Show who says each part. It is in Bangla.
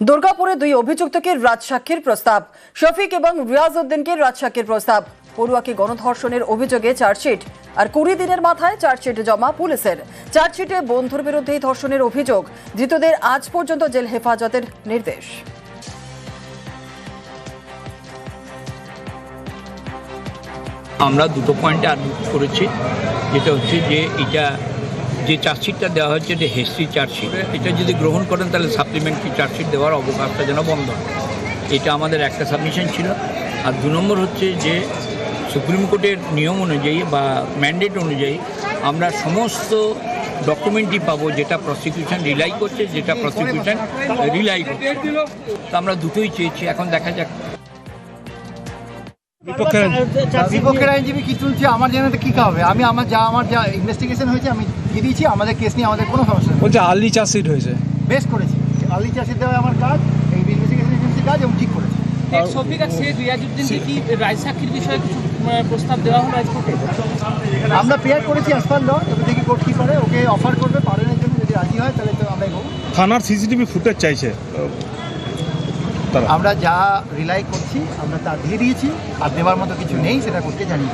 Speaker 1: দুর্গাপুরে দুই অভিযুক্তকে রাজসাক্ষীর প্রস্তাব। শফিক এবং রিয়াজ উদ্দিনকে রাজসাক্ষীর প্রস্তাব। পড়ুয়াকে গণধর্ষণের অভিযোগে চার্জশিট। আর কুড়ি দিনের মাথায় চার্জশিট জমা পুলিশের। চার্জশিটে বন্ধুর বিরুদ্ধেই ধর্ষণের অভিযোগ। ধৃতদের আজ পর্যন্ত জেল হেফাজতের নির্দেশ।
Speaker 2: আমরা দুটো পয়েন্টে আর্গুমেন্ট করেছি। যেটা হচ্ছে যে এটা যে চার্জশিটটা দেওয়া হচ্ছে এটা হিস্ট্রি চার্জশিট, এটা যদি গ্রহণ করেন, তাহলে সাপ্লিমেন্টারি চার্জশিট দেওয়ার অবকাশটা যেন বন্ধ এটা আমাদের একটা সাবমিশন ছিল। আর দু নম্বর হচ্ছে যে, সুপ্রিম কোর্টের নিয়ম অনুযায়ী বা ম্যান্ডেট অনুযায়ী আমরা সমস্ত ডকুমেন্টই পাবো, যেটা প্রসিকিউশন রিলাই করছে, যেটা প্রসিকিউশন রিলাই করছে। তো আমরা দুটোই চেয়েছি। এখন দেখা যাক।
Speaker 3: বিপক্ষের
Speaker 4: আইনজীবী কি চলছে আমার জানাতে কি হবে? আমি আমার যা আমার যা ইনভেস্টিগেশন হয়েছে আমি দিয়ে দিয়েছি আমাদের কেস নিয়ে আমাদের কোনো সমস্যা নেই।
Speaker 3: বলছে আর্লি চার্জশিট হয়েছে।
Speaker 4: বেশ করেছি। আর্লি চাষের দেওয়া আমার কাজ এই ইনভেস্টিগেশন এজেন্সির কাজ এবং ঠিক করেছি।
Speaker 5: এক শফিক আর শেখ রিয়াজউদ্দিনকে কি রায় সাক্ষীর বিষয়ে প্রস্তাব দেওয়া হলো আজ
Speaker 4: আমরা প্রেয়ার করেছি ল তবে দেখি কোর্ট কী করে ওকে অফার করবে জন্য যদি রাজি হয় তাহলে তো আমরা
Speaker 3: থানার সিসিটিভি ফুটেজ চাইছে।
Speaker 4: আমরা যা রিলাই করছি, আমরা তা দিয়ে দিয়েছি। আর দেওয়ার মতো কিছু নেই, সেটা করতে জানি